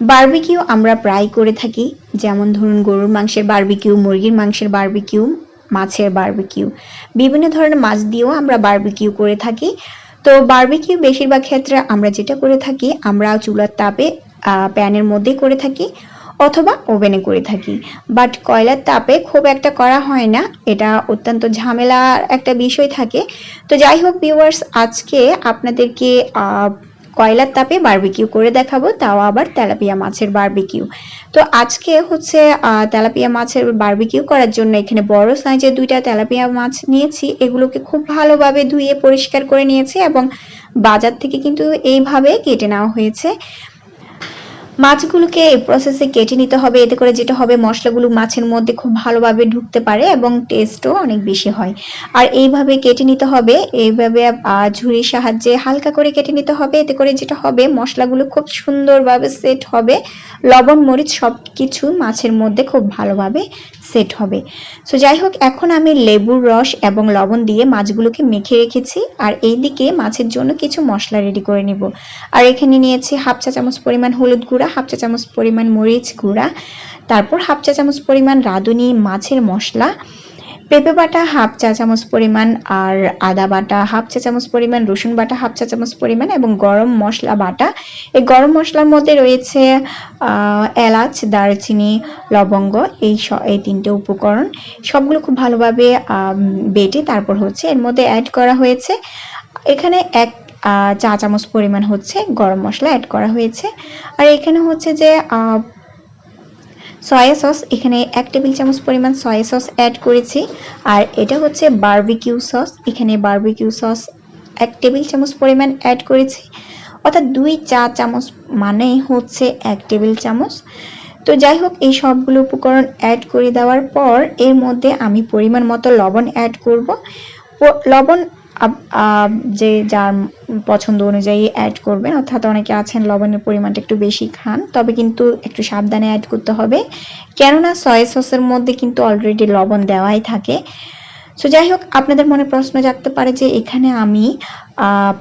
Barbecue আমরা প্রায় করে থাকি। যেমন ধরুন গরুর মাংসের বার্বিকিউ, মুরগির মাংসের বার্বিকিউ, মাছের বারবিকিউ। বিভিন্ন ধরনের মাছ দিয়েও আমরা বারবিকিউ করে থাকি। তো বার্বিকিউ বেশিরভাগ ক্ষেত্রে আমরা যেটা করে থাকি, আমরা চুলার তাপে প্যানের মধ্যে করে থাকি অথবা ওভেনে করে থাকি। বাট কয়লার তাপে খুব একটা করা হয় না, এটা অত্যন্ত ঝামেলার একটা বিষয় থাকে। তো যাই হোক ভিউয়ার্স আজকে আপনাদেরকে কয়লার তাপে বার্বিকিউ করে দেখাবো, তাও আবার তেলাপিয়া মাছের বার্বিকিউ তো আজকে হচ্ছে তেলাপিয়া মাছের বার্বিকিউ করার জন্য এখানে বড় সাইজের দুইটা তেলাপিয়া মাছ নিয়েছি। এগুলোকে খুব ভালোভাবে ধুয়ে পরিষ্কার করে নিয়েছি এবং বাজার থেকে কিন্তু এইভাবে কেটে নেওয়া হয়েছে। মাছগুলোকে এই প্রসেসে কেটে নিতে হবে। এতে করে যেটা হবে, মশলাগুলো মাছের মধ্যে খুব ভালোভাবে ঢুকতে পারে এবং টেস্টও অনেক বেশি হয়। আর এইভাবে কেটে নিতে হবে, এইভাবে ঝুড়ির সাহায্যে হালকা করে কেটে নিতে হবে। এতে করে যেটা হবে, মশলাগুলো খুব সুন্দরভাবে সেট হবে। লবণ, মরিচ সব কিছু মাছের মধ্যে খুব ভালোভাবে সেট হবে। সো যাই হোক, এখন আমি লেবুর রস এবং লবণ দিয়ে মাছগুলোকে মেখে রেখেছি। আর এই দিকে মাছের জন্য কিছু মশলা রেডি করে নিব। আর এখানে নিয়েছি হাফ চা চামচ পরিমাণ হলুদ গুঁড়া হাফ চা চামচ পরিমাণ মরিচ গুঁড়া, তারপর হাফ চা চামচ পরিমাণ রাঁধুনি মাছের মশলা, পেঁপে বাটা হাফ চা চামচ পরিমাণ আর আদা বাটা হাফ চা চামচ পরিমাণ, রসুন বাটা হাফ চা চামচ পরিমাণ এবং গরম মশলা বাটা। এই গরম মশলার মধ্যে রয়েছে এলাচ, দারচিনি, লবঙ্গ, এই এই তিনটে উপকরণ। সবগুলো খুব ভালোভাবে বেটে তারপর হচ্ছে এর মধ্যে অ্যাড করা হয়েছে। এখানে এক চা চামচ পরিমাণ হচ্ছে, গরম মশলা অ্যাড করা হয়েছে। আর এখানে হচ্ছে যে সয়া সস এখানে এক টেবিল চামচ পরিমাণ সয়া সস অ্যাড করেছি। আর এটা হচ্ছে বারবিকিউ সস এখানে বার্বিকিউ সস এক টেবিল চামচ পরিমাণ অ্যাড করেছি। অর্থাৎ দুই চা চামচ মানে হচ্ছে এক টেবিল চামচ। তো যাই হোক, এই সবগুলো উপকরণ অ্যাড করে দেওয়ার পর, এর মধ্যে আমি পরিমাণ মতো লবণ অ্যাড করব। লবণ যে যার পছন্দ অনুযায়ী অ্যাড করবেন, অর্থাৎ অনেকে আছেন লবণের পরিমাণটা একটু বেশি খান, তবে কিন্তু একটু সাবধানে অ্যাড করতে হবে। কেননা সয়া সসের মধ্যে কিন্তু অলরেডি লবণ দেওয়াই থাকে। সো যাই হোক আপনাদের মনে প্রশ্ন জাগতে পারে যে এখানে আমি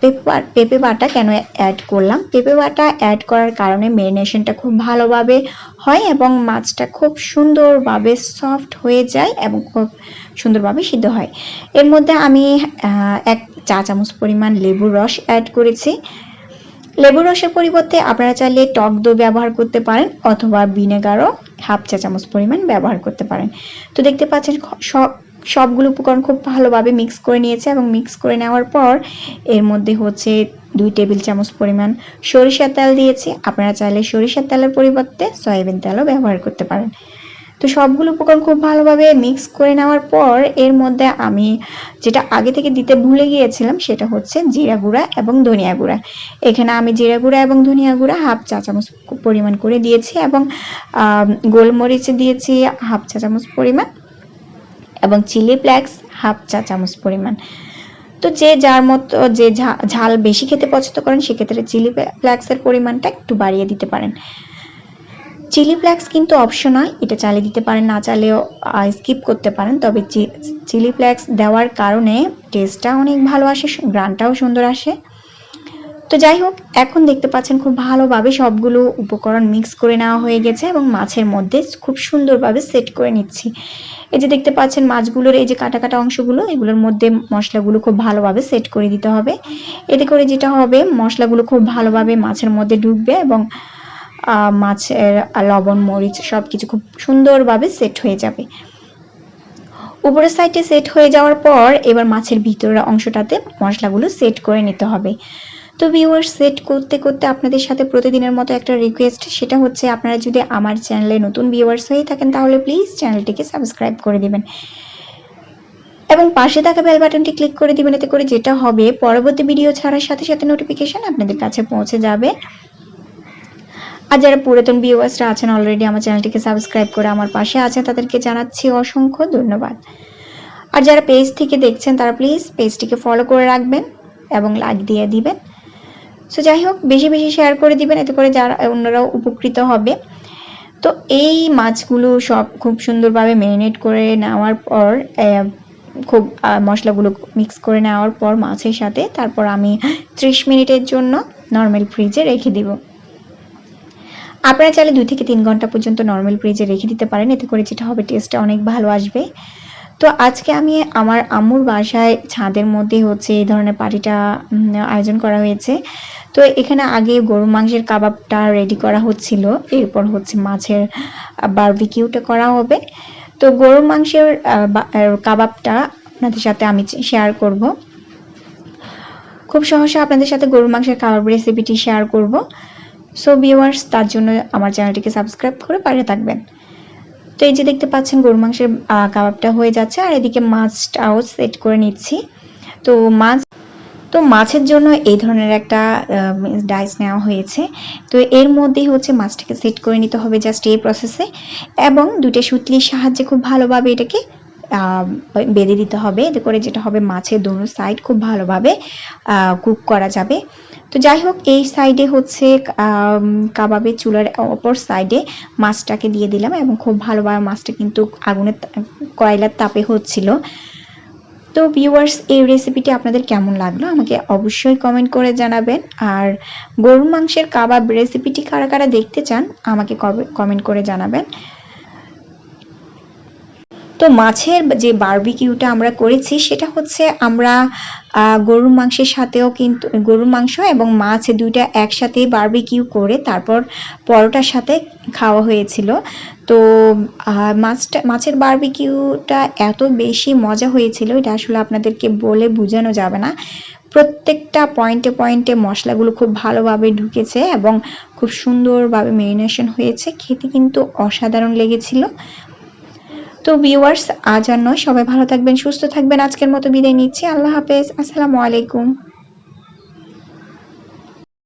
পেঁপে পেঁপে বাটা কেন অ্যাড করলাম? পেঁপে বাটা অ্যাড করার কারণে মেরিনেশনটা খুব ভালোভাবে হয় এবং মাছটা খুব সুন্দরভাবে সফট হয়ে যায় এবং খুব সুন্দরভাবে সিদ্ধ হয়। এর মধ্যে আমি এক চা চামচ পরিমাণ লেবুর রস অ্যাড করেছি। লেবুর রসের পরিবর্তে আপনারা চাইলে টক দই ব্যবহার করতে পারেন অথবা ভিনেগারও হাফ চা চামচ পরিমাণ ব্যবহার করতে পারেন। তো দেখতে পাচ্ছেন সব সবগুলো উপকরণ খুব ভালোভাবে মিক্স করে নিয়েছে এবং মিক্স করে নেওয়ার পর এর মধ্যে হচ্ছে দুই টেবিল চামচ পরিমাণ সরিষার তেল দিয়েছি। আপনারা চাইলে সরিষার তেলের পরিবর্তে সয়াবিন তেলও ব্যবহার করতে পারেন। তো সবগুলো উপকরণ খুব ভালোভাবে মিক্স করে নেওয়ার পর এর মধ্যে আমি যেটা আগে থেকে দিতে ভুলে গিয়েছিলাম সেটা হচ্ছে জিরা গুঁড়া এবং ধনিয়া গুঁড়া। এখানে আমি জিরা গুঁড়া এবং ধনিয়া গুঁড়া হাফ চা চামচ পরিমাণ করে দিয়েছি এবং গোলমরিচ দিয়েছি হাফ চা চামচ পরিমাণ। এবং চিলি ফ্লেক্স হাফ চা চামচ পরিমাণ। তো যে যার মতো, যে ঝাল বেশি খেতে পছন্দ করেন, সেক্ষেত্রে চিলি ফ্লেক্সের পরিমাণটা একটু বাড়িয়ে দিতে পারেন। চিলি ফ্লেক্স কিন্তু অপশনাল, এটা চালিয়ে দিতে পারেন, না চালেও স্কিপ করতে পারেন। তবে চিলি ফ্লেক্স দেওয়ার কারণে টেস্টটা অনেক ভালো আসে গ্রানটাও সুন্দর আসে। তো যাই হোক, এখন দেখতে পাচ্ছেন খুব ভালোভাবে সবগুলো উপকরণ মিক্স করে নেওয়া হয়ে গেছে এবং মাছের মধ্যে খুব সুন্দরভাবে সেট করে নিচ্ছি। এই যে দেখতে পাচ্ছেন মাছগুলোর এই যে কাটা কাটা অংশগুলো, এগুলোর মধ্যে মশলাগুলো খুব ভালোভাবে সেট করে দিতে হবে। এতে করে যেটা হবে, মশলাগুলো খুব ভালোভাবে মাছের মধ্যে ঢুকবে এবং মাছের লবণ, মরিচ সব কিছু খুব সুন্দরভাবে সেট হয়ে যাবে। উপরের সাইডে সেট হয়ে যাওয়ার পর এবার মাছের ভিতরের অংশটাতে মশলাগুলো সেট করে নিতে হবে। তো ভিউয়ার সেট করতে করতে আপনাদের সাথে প্রতিদিনের মতো একটা রিকোয়েস্ট সেটা হচ্ছে আপনারা যদি আমার চ্যানেলে নতুন ভিউয়ার্স হয়ে থাকেন, তাহলে প্লিজ চ্যানেলটিকে সাবস্ক্রাইব করে দেবেন। এবং পাশে থাকা বেল বাটনটি ক্লিক করে দিবেন, এতে করে যেটা হবে, পরবর্তী ভিডিও ছাড়ার সাথে সাথে নোটিফিকেশন আপনাদের কাছে পৌঁছে যাবে। আর যারা পুরাতন ভিউয়ার্সরা আছেন অলরেডি আমার চ্যানেলটিকে সাবস্ক্রাইব করে আমার পাশে আছেন, তাদেরকে জানাচ্ছি অসংখ্য ধন্যবাদ। আর যারা পেজ থেকে দেখছেন, তারা প্লিজ পেজটিকে ফলো করে রাখবেন এবং লাইক দিয়ে দিবেন। সো যাই হোক, বেশি বেশি শেয়ার করে দিবেন, এতে করে যারা, অন্যরাও উপকৃত হবে। তো এই মাছগুলো সব খুব সুন্দরভাবে ম্যারিনেট করে নেওয়ার পর খুব মশলাগুলো মিক্স করে নেওয়ার পর মাছের সাথে, তারপর আমি ত্রিশ মিনিটের জন্য নর্মাল ফ্রিজে রেখে দিব। আপনারা চাইলে দুই থেকে তিন ঘণ্টা পর্যন্ত নর্মাল ফ্রিজে রেখে দিতে পারেন, এতে করে যেটা হবে টেস্টটা অনেক ভালো আসবে। তো আজকে আমি আমার আম্মুর বাসায় ছাদের মধ্যে হচ্ছে এই ধরনের পার্টিটা আয়োজন করা হয়েছে। তো এখানে আগে গরু মাংসের কাবাবটা রেডি করা হচ্ছিল, এরপর হচ্ছে মাছের বারবিকিউটা করা হবে। তো গরুর মাংসের কাবাবটা আপনাদের সাথে আমি শেয়ার করব। খুব সহজে আপনাদের সাথে গরুর মাংসের কাবাব রেসিপিটি শেয়ার করব। সো ভিউয়ার্স তার জন্য আমার চ্যানেলটিকে সাবস্ক্রাইব করে পাশে থাকবেন। তো এই যে দেখতে পাচ্ছেন, গরুর মাংসের কাবাবটা হয়ে যাচ্ছে। আর এদিকে মাছটাও সেট করে নিচ্ছি। তো মাছ তো মাছের জন্য এই ধরনের একটা ডাইস নেওয়া হয়েছে। তো এর মধ্যেই হচ্ছে মাছটাকে সেট করে নিতে হবে জাস্ট এই প্রসেসে এবং দুটো সুতলির সাহায্যে খুব ভালোভাবে এটাকে বেঁধে দিতে হবে। এতে করে যেটা হবে, মাছের দোনো সাইড খুব ভালোভাবে কুক করা যাবে। তো যাই হোক, এই সাইডে হচ্ছে কাবাবের চুলার অপর সাইডে মাছটাকে দিয়ে দিলাম। এবং খুব ভালোভাবে মাছটা কিন্তু আগুনের কয়লার তাপে হচ্ছিল। তো ভিউয়ার্স এই রেসিপিটি আপনাদের কেমন লাগল? আমাকে অবশ্যই কমেন্ট করে জানাবেন। আর গরুর মাংসের কাবাব রেসিপিটি কারা কারা দেখতে চান, আমাকে কমেন্ট করে জানাবেন। তো মাছের যে বার্বিকিউটা আমরা করেছি, সেটা হচ্ছে আমরা গরুর মাংসের সাথেও কিন্তু, গরুর মাংস এবং মাছ দুইটা একসাথে বারবিকিউ করে তারপর পরোটার সাথে খাওয়া হয়েছিল। তো মাছটা, মাছের বারবিকিউটা এত বেশি মজা হয়েছিল, এটা আসলে আপনাদেরকে বলে বোঝানো যাবে না। প্রত্যেকটা পয়েন্টে পয়েন্টে মশলাগুলো খুব ভালোভাবে ঢুকেছে এবং খুব সুন্দরভাবে মেরিনেশন হয়েছে। খেতে কিন্তু অসাধারণ লেগেছিল। তো ভিউয়ার্স, আজ আর নয়। সবাই ভালো থাকবেন, সুস্থ থাকবেন। আজকের মতো বিদায় নিচ্ছি। আল্লাহ হাফেজ। আসসালামু আলাইকুম।